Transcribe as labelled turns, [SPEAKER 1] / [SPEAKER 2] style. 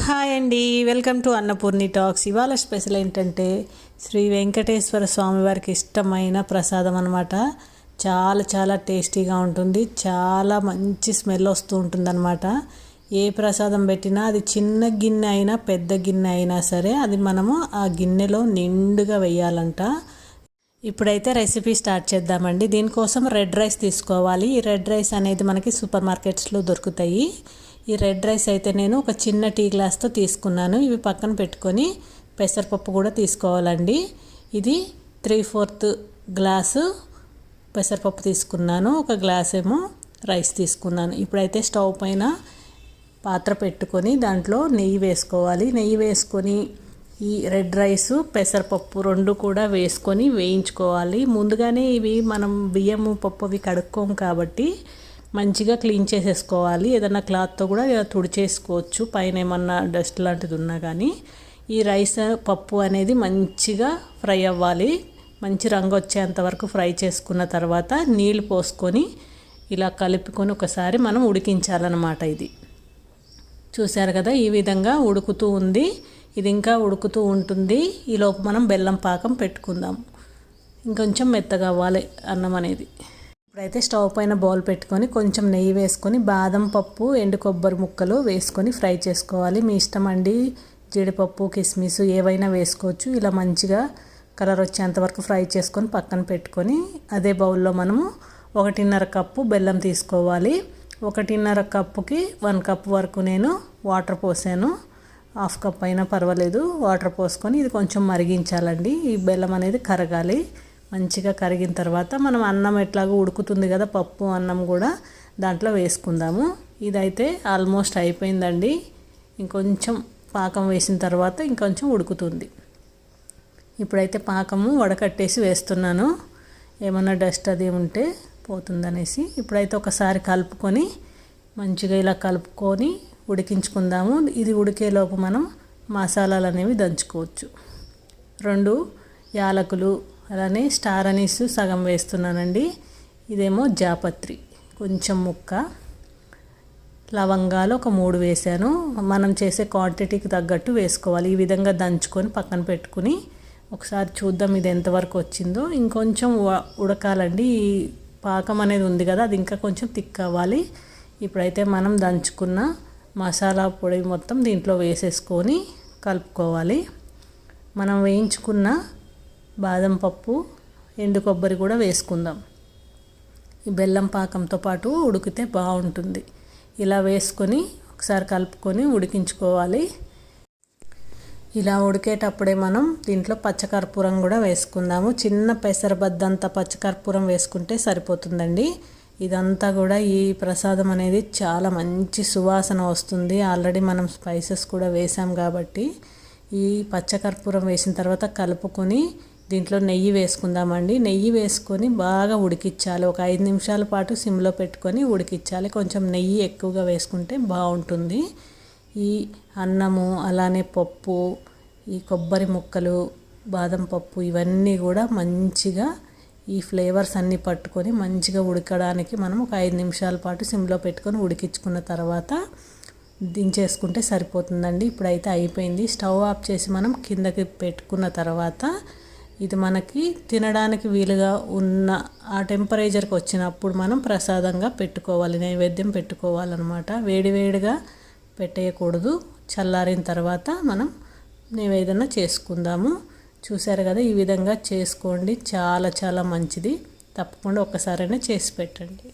[SPEAKER 1] Hi అండి welcome to Annapurni talks. ఇవాళ special ఏంటంటే శ్రీ వెంకటేశ్వర స్వామి వారికి ఇష్టమైన ప్రసాదం అనమాట చాలా చాలా టేస్టీగా ఉంటుంది. చాలా మంచి స్మెల్ వస్తూ ఉంటుందన్నమాట. ఏ ప్రసాదం పెట్టినా అది చిన్న గిన్నె అయినా పెద్ద గిన్నె అయినా సరే అది మనము ఆ గిన్నెలో నిండుగా వేయాలంట. ఇప్పుడైతే రెసిపీ స్టార్ట్ చేద్దామండి. దీనికోసం రెడ్ రైస్ తీసుకోవాలి. ఈ రెడ్ రైస్ అనేది మనకి సూపర్ మార్కెట్స్లో దొరుకుతాయి. ఈ రెడ్ రైస్ అయితే నేను ఒక చిన్న టీ గ్లాస్తో తీసుకున్నాను. ఇవి పక్కన పెట్టుకొని పెసరపప్పు కూడా తీసుకోవాలండి. ఇది త్రీ ఫోర్త్ గ్లాసు పెసరపప్పు తీసుకున్నాను. ఒక గ్లాస్ ఏమో రైస్ తీసుకున్నాను. ఇప్పుడైతే స్టవ్ పైన పాత్ర పెట్టుకొని దాంట్లో నెయ్యి వేసుకోవాలి. నెయ్యి వేసుకొని ఈ రెడ్ రైస్ పెసరపప్పు రెండు కూడా వేసుకొని వేయించుకోవాలి. ముందుగానే ఇవి మనం బియ్యము పప్పు అవి కడుక్కోం కాబట్టి మంచిగా క్లీన్ చేసేసుకోవాలి. ఏదైనా క్లాత్తో కూడా తుడిచేసుకోవచ్చు. పైన ఏమన్నా డస్ట్ లాంటిది ఉన్నా కానీ ఈ రైస్ పప్పు అనేది మంచిగా ఫ్రై అవ్వాలి. మంచి రంగు వచ్చేంత వరకు ఫ్రై చేసుకున్న తర్వాత నీళ్ళు పోసుకొని ఇలా కలుపుకొని ఒకసారి మనం ఉడికించాలన్నమాట ఇది. చూశారు కదా ఈ విధంగా ఉడుకుతూ ఉంది. ఇది ఇంకా ఉడుకుతూ ఉంటుంది. ఈలోపు మనం బెల్లం పాకం పెట్టుకుందాం. ఇంకొంచెం మెత్తగా అవ్వాలి అన్నం అనేది. ఇప్పుడైతే స్టవ్ పైన బౌల్ పెట్టుకొని కొంచెం నెయ్యి వేసుకొని బాదం పప్పు ఎండు కొబ్బరి ముక్కలు వేసుకొని ఫ్రై చేసుకోవాలి. మీ ఇష్టం అండి. జీడిపప్పు కిస్మిస్ ఏవైనా వేసుకోవచ్చు. ఇలా మంచిగా కలర్ వచ్చేంత వరకు ఫ్రై చేసుకొని పక్కన పెట్టుకొని అదే బౌల్లో మనము ఒకటిన్నర కప్పు బెల్లం తీసుకోవాలి. ఒకటిన్నర కప్పుకి వన్ కప్ వరకు నేను వాటర్ పోసాను. హాఫ్ కప్ అయినా పర్వాలేదు. వాటర్ పోసుకొని ఇది కొంచెం మరిగించాలండి. ఈ బెల్లం అనేది కరగాలి. మంచిగా కరిగిన తర్వాత మనం అన్నం ఎట్లాగో ఉడుకుతుంది కదా పప్పు అన్నం కూడా దాంట్లో వేసుకుందాము. ఇదైతే ఆల్మోస్ట్ అయిపోయిందండి. ఇంకొంచెం పాకం వేసిన తర్వాత ఇంకొంచెం ఉడుకుతుంది. ఇప్పుడైతే పాకము వడకట్టేసి వేస్తున్నాను. ఏమన్నా డస్ట్ అది ఉంటే పోతుందనేసి ఇప్పుడైతే ఒకసారి కలుపుకొని మంచిగా ఇలా కలుపుకొని ఉడికించుకుందాము. ఇది ఉడికేలోపు మనం మసాలాలు అనేవి దంచుకోవచ్చు. రెండు యాలకులు అలానే స్టార్ అనీస్ సగం వేస్తున్నానండి. ఇదేమో జాపత్రి. కొంచెం ముక్క. లవంగాలు ఒక మూడు వేసాను మనం చేసే క్వాంటిటీకి తగ్గట్టు వేసుకోవాలి. ఈ విధంగా దంచుకొని పక్కన పెట్టుకుని ఒకసారి చూద్దాం ఇది ఎంతవరకు వచ్చిందో. ఇంకొంచెం ఉడకాలండి. ఈ పాకం అనేది ఉంది కదా అది ఇంకా కొంచెం థిక్ అవ్వాలి. ఇప్పుడైతే మనం దంచుకున్న మసాలా పొడి మొత్తం దీంట్లో వేసేసుకొని కలుపుకోవాలి. మనం వేయించుకున్న బాదం పప్పు ఎండు కొబ్బరి కూడా వేసుకుందాం. ఈ బెల్లం పాకంతో పాటు ఉడికితే బాగుంటుంది. ఇలా వేసుకొని ఒకసారి కలుపుకొని ఉడికించుకోవాలి. ఇలా ఉడికేటప్పుడే మనం దీంట్లో పచ్చకర్పూరం కూడా వేసుకుందాము. చిన్న పెసరబద్దంత పచ్చకర్పూరం వేసుకుంటే సరిపోతుందండి. ఇదంతా కూడా ఈ ప్రసాదం అనేది చాలా మంచి సువాసన వస్తుంది. ఆల్రెడీ మనం స్పైసెస్ కూడా వేసాం కాబట్టి ఈ పచ్చకర్పూరం వేసిన తర్వాత కలుపుకొని దీంట్లో నెయ్యి వేసుకుందామండి. నెయ్యి వేసుకొని బాగా ఉడికించాలి. ఒక ఐదు నిమిషాల పాటు సిమ్లో పెట్టుకొని ఉడికించాలి. కొంచెం నెయ్యి ఎక్కువగా వేసుకుంటే బాగుంటుంది. ఈ అన్నము అలానే పప్పు ఈ కొబ్బరి ముక్కలు బాదం పప్పు ఇవన్నీ కూడా మంచిగా ఈ ఫ్లేవర్స్ అన్నీ పట్టుకొని మంచిగా ఉడకడానికి మనం ఒక ఐదు నిమిషాల పాటు సిమ్లో పెట్టుకొని ఉడికించుకున్న తర్వాత దించేసుకుంటే సరిపోతుందండి. ఇప్పుడైతే అయిపోయింది. స్టవ్ ఆఫ్ చేసి మనం కిందకి పెట్టుకున్న తర్వాత ఇది మనకి తినడానికి వీలుగా ఉన్న ఆ టెంపరేచర్కి వచ్చినప్పుడు మనం ప్రసాదంగా పెట్టుకోవాలి నైవేద్యం పెట్టుకోవాలన్నమాట. వేడివేడిగా పెట్టేయకూడదు. చల్లారిన తర్వాత మనం నైవేద్యం చేసుకుందాము. చూసారు కదా ఈ విధంగా చేసుకోండి. చాలా చాలా మంచిది. తప్పకుండా ఒక్కసారైనా చేసి పెట్టండి.